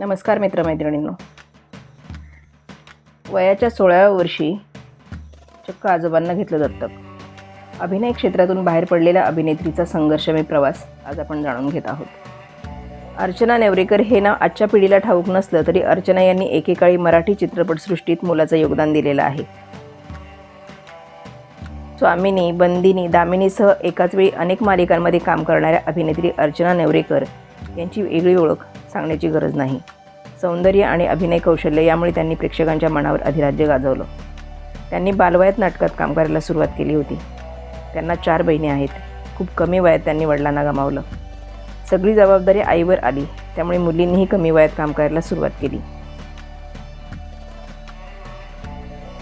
नमस्कार मित्रमैत्रिणींनो. वयाच्या सोळाव्या वर्षी चक्क आजोबांना घेतलं दत्तक. अभिनय क्षेत्रातून बाहेर पडलेल्या अभिनेत्रीचा संघर्षमय प्रवास आज आपण जाणून घेत आहोत. अर्चना नेवरेकर हे नाव आजच्या पिढीला ठाऊक नसलं तरी अर्चना यांनी एकेकाळी मराठी चित्रपटसृष्टीत मोलाचं योगदान दिलेलं आहे. स्वामिनी बंदिनी दामिनीसह एकाच वेळी अनेक मालिकांमध्ये काम करणाऱ्या अभिनेत्री अर्चना नेवरेकर यांची वेगळी ओळख सांगण्याची गरज नाही. सौंदर्य आणि अभिनय कौशल्य यामुळे त्यांनी प्रेक्षकांच्या मनावर अधिराज्य गाजवलं. त्यांनी बालवयात नाटकात काम करायला सुरुवात केली होती. त्यांना चार बहिणी आहेत. खूप कमी वयात त्यांनी वडिलांना गमावलं. सगळी जबाबदारी आईवर आली. त्यामुळे मुलींनीही कमी वयात काम करायला सुरुवात केली.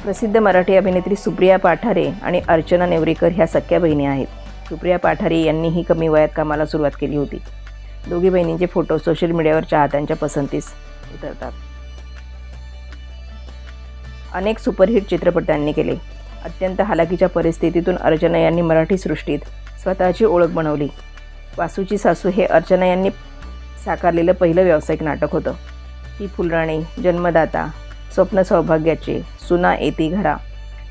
प्रसिद्ध मराठी अभिनेत्री सुप्रिया पाठारे आणि अर्चना नेवरेकर ह्या सख्या बहिणी आहेत. सुप्रिया पाठारे यांनीही कमी वयात कामाला सुरुवात केली होती. दोघी बहिणींचे फोटो सोशल मीडियावर चाहत्यांच्या पसंतीस उतरतात. अनेक सुपरहिट चित्रपट त्यांनी केले. अत्यंत हालाकीच्या परिस्थितीतून अर्चना यांनी मराठी सृष्टीत स्वतःची ओळख बनवली. वासूची सासू हे अर्चना यांनी साकारलेलं पहिलं व्यावसायिक नाटक होतं. ती फुलराणी जन्मदाता स्वप्न सौभाग्याचे सुना येती घरा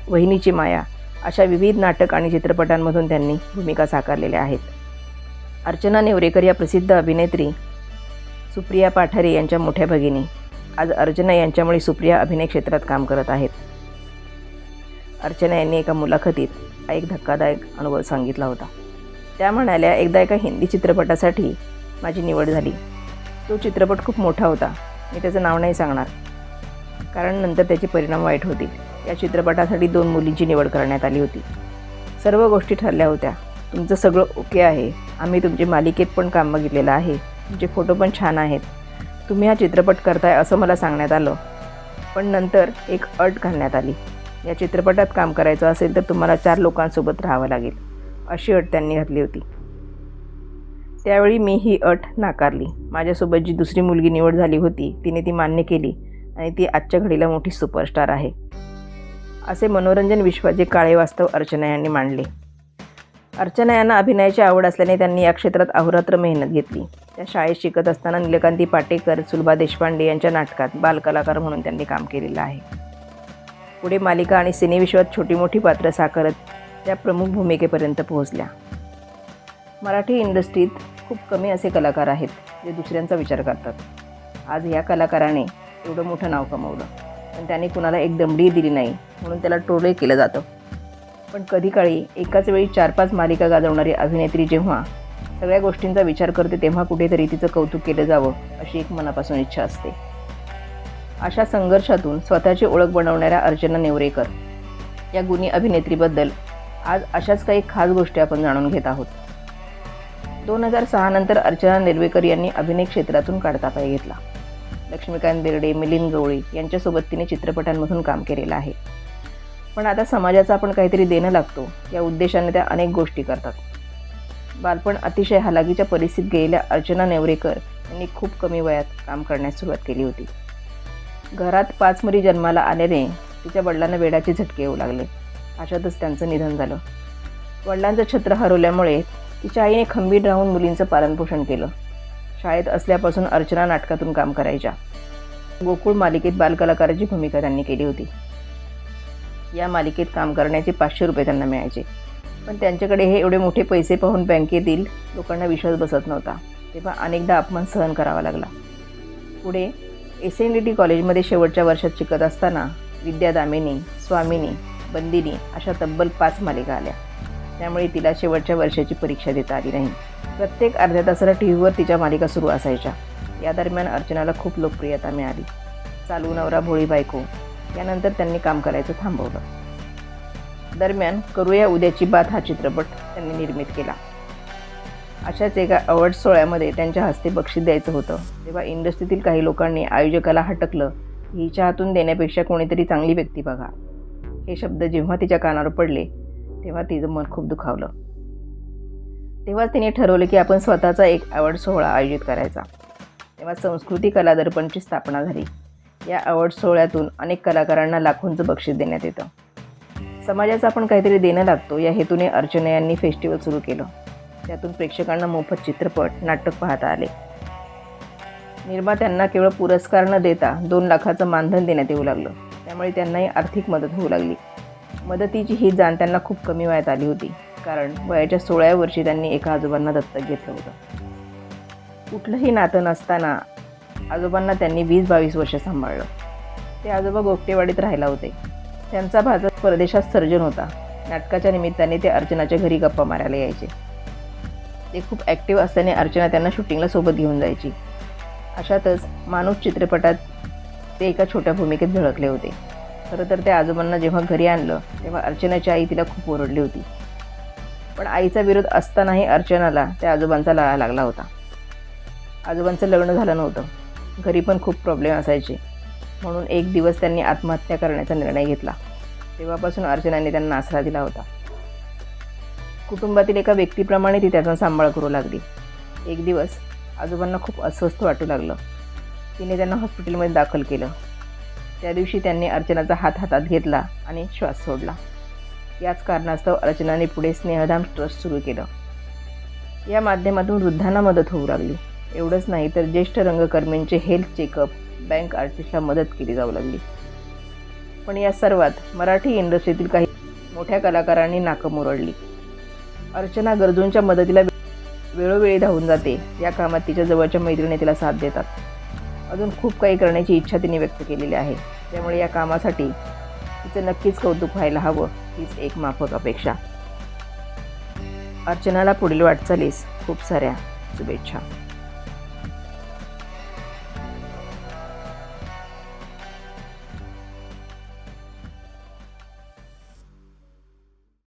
वहिनीची माया अशा विविध नाटक आणि चित्रपटांमधून त्यांनी भूमिका साकारलेल्या आहेत. अर्चना नेवरेकर या प्रसिद्ध अभिनेत्री सुप्रिया पाठारे यांच्या मोठ्या भगिनी. आज अर्चना यांच्यामुळे सुप्रिया अभिनय क्षेत्रात काम करत आहेत. अर्चना यांनी एका मुलाखतीत हा एक धक्कादायक अनुभव सांगितला होता. त्या म्हणाल्या एकदा एका हिंदी चित्रपटासाठी माझी निवड झाली. तो चित्रपट खूप मोठा होता. मी त्याचं नाव नाही सांगणार. कारण नंतर त्याचे परिणाम वाईट होतील. या चित्रपटासाठी दोन मुलींची निवड करण्यात आली होती. सर्व गोष्टी ठरल्या होत्या. तुमचं सगळं ओके आहे. आम्ही तुमचे मालिकेत पण काम बघितलेलं आहे. तुमचे फोटो पण छान आहेत. तुम्ही हा चित्रपट करताय असं मला सांगण्यात आलं. पण नंतर एक अट घालण्यात आली. या चित्रपटात काम करायचं असेल तर तुम्हाला चार लोकांसोबत राहावं लागेल. अशी अट त्यांनी घातली होती. त्यावेळी मी ही अट नाकारली. माझ्यासोबत जी दुसरी मुलगी निवड झाली होती तिने ती मान्य केली आणि ती आजच्या घडीला मोठी सुपरस्टार आहे. असे मनोरंजन विश्वाचे काळे वास्तव अर्चना यांनी मांडले. अर्चना यांना अभिनयाची आवड असल्याने त्यांनी या क्षेत्रात अहोरात्र मेहनत घेतली. त्या शाळेत शिकत असताना नीलकांती पाटेकर सुलभा देशपांडे यांच्या नाटकात बालकलाकार म्हणून त्यांनी काम केलेलं आहे. पुढे मालिका आणि सिनेविश्वात छोटी मोठी पात्र साकारत त्या प्रमुख भूमिकेपर्यंत पोहोचल्या. मराठी इंडस्ट्रीत खूप कमी असे कलाकार आहेत जे दुसऱ्यांचा विचार करतात. आज ह्या कलाकाराने एवढं मोठं नाव कमवलं पण त्याने कुणाला एक दमडी दिली नाही म्हणून त्याला ट्रोलही केलं जातं. पण कधी काळी एकाच वेळी चार पाच मालिका गाजवणारी अभिनेत्री जेव्हा सगळ्या गोष्टींचा विचार करते तेव्हा कुठेतरी तिचं कौतुक केलं जावं अशी एक मनापासून इच्छा असते. अशा संघर्षातून स्वतःची ओळख बनवणाऱ्या अर्चना नेवरेकर या गुणी अभिनेत्रीबद्दल आज अशाच काही खास गोष्टी आपण जाणून घेत आहोत. दोन हजार सहा नंतर अर्चना नेरवेकर यांनी अभिनय क्षेत्रातून काढता पाय घेतला. लक्ष्मीकांत बेर्डे मिलिंद गवळी यांच्यासोबत तिने चित्रपटांमधून काम केलेलं आहे. पण आता समाजाचा आपण काहीतरी देणं लागतो. या उद्देशाने त्या अनेक गोष्टी करतात. बालपण अतिशय हलाखीच्या परिस्थितीत गेलेल्या अर्चना नेवरेकर यांनी खूप कमी वयात काम करण्यास सुरुवात केली होती. घरात पाच मुली जन्माला आल्याने तिच्या वडिलांना वेडाचे झटके येऊ लागले. अशातच त्यांचं निधन झालं. वडिलांचं छत्र हरवल्यामुळे तिच्या आईने खंबीर राहून मुलींचं पालनपोषण केलं. शाळेत असल्यापासून अर्चना नाटकातून काम करायच्या. गोकुळ मालिकेत बालकलाकाराची भूमिका त्यांनी केली होती. या मालिकेत काम करण्याचे पाचशे रुपये त्यांना मिळायचे. पण त्यांच्याकडे हे एवढे मोठे पैसे पाहून बँकेतील लोकांना विश्वास बसत नव्हता. तेव्हा अनेकदा अपमान सहन करावा लागला. पुढे एस एन डी टी कॉलेजमध्ये शेवटच्या वर्षात शिकत असताना विद्या दामिनी स्वामिनी बंदिनी अशा तब्बल पाच मालिका आल्या. त्यामुळे तिला शेवटच्या वर्षाची परीक्षा देता आली नाही. प्रत्येक अर्ध्या तासाला टी व्हीवर तिच्या मालिका सुरू असायच्या. या दरम्यान अर्चनाला खूप लोकप्रियता मिळाली. चालू नवरा भोळी बायको त्यानंतर त्यांनी काम करायचं थांबवलं. दरम्यान करूया उद्याची बात हा चित्रपट त्यांनी निर्मित केला. अशाच एका अवॉर्ड सोहळ्यामध्ये त्यांच्या हस्ते बक्षीस द्यायचं होतं. तेव्हा इंडस्ट्रीतील काही लोकांनी आयोजकाला हटकलं की हिच्या हातून देण्यापेक्षा कोणीतरी चांगली व्यक्ती बघा. हे शब्द जेव्हा तिच्या कानावर पडले तेव्हा तिचं मन खूप दुखावलं. तेव्हाच तिने ठरवलं की आपण स्वतःचा एक अवॉर्ड सोहळा आयोजित करायचा. तेव्हा संस्कृती कला दर्पणची स्थापना झाली. या अवॉर्ड सोहळ्यातून अनेक कलाकारांना लाखोंचं बक्षीस देण्यात येतं. समाजाचं आपण काहीतरी देणं लागतो या हेतूने अर्चना यांनी फेस्टिवल सुरू केलं. त्यातून प्रेक्षकांना मोफत चित्रपट नाटक पाहता आले. निर्मात्यांना केवळ पुरस्कार न देता दोन लाखाचं मानधन देण्यात येऊ लागलं. त्यामुळे त्यांनाही आर्थिक मदत होऊ लागली. मदतीची ही जाण त्यांना खूप कमी वयात आली होती कारण वयाच्या सोळाव्या वर्षी त्यांनी एका आजोबांना दत्तक घेतलं होतं. कुठलंही नातं नसताना आजोबांना त्यांनी वीस बावीस वर्ष सांभाळलं. ते आजोबा गोपटेवाडीत राहिला होते. त्यांचा भाजप परदेशात सर्जन होता. नाटकाच्या निमित्ताने ते अर्चनाच्या घरी गप्पा मारायला यायचे. ते खूप ॲक्टिव्ह असल्याने अर्चना त्यांना शूटिंगला सोबत घेऊन जायची. अशातच माणूस चित्रपटात ते एका छोट्या भूमिकेत झळकले होते. खरं तर त्या आजोबांना जेव्हा घरी आणलं तेव्हा अर्चनाची आई तिला खूप ओरडली होती. पण आईचा विरोध असतानाही अर्चनाला त्या आजोबांचा लळा लागला होता. आजोबांचं लग्न झालं नव्हतं. घरी पण खूप प्रॉब्लेम असायचे. म्हणून एक दिवस त्यांनी आत्महत्या करण्याचा निर्णय घेतला. तेव्हापासून अर्चनाने त्यांना आसरा दिला होता. कुटुंबातील एका व्यक्तीप्रमाणे ती त्याचा सांभाळ करू लागली. एक दिवस आजोबांना खूप अस्वस्थ वाटू लागलं. तिने त्यांना हॉस्पिटलमध्ये दाखल केलं. त्या दिवशी त्यांनी अर्चनाचा हात हातात घेतला आणि श्वास सोडला. याच कारणास्तव अर्चनाने पुढे स्नेहधाम ट्रस्ट सुरू केलं. या माध्यमातून वृद्धांना मदत होऊ लागली. एवढंच नाही तर ज्येष्ठ रंगकर्मींचे हेल्थ चेकअप बँक आर्टिस्टला मदत केली जाऊ लागली. पण या सर्वात मराठी इंडस्ट्रीतील काही मोठ्या कलाकारांनी नाकं मुरडली. अर्चना गरजूंच्या मदतीला वेळोवेळी धावून जाते. या कामात तिच्या जवळच्या मैत्रिणी तिला साथ देतात. अजून खूप काही करण्याची इच्छा तिने व्यक्त केलेली आहे. त्यामुळे या कामासाठी तिचं नक्कीच कौतुक व्हायला हवं हीच एक माफक अपेक्षा. अर्चनाला पुढील वाटचालीस खूप साऱ्या शुभेच्छा.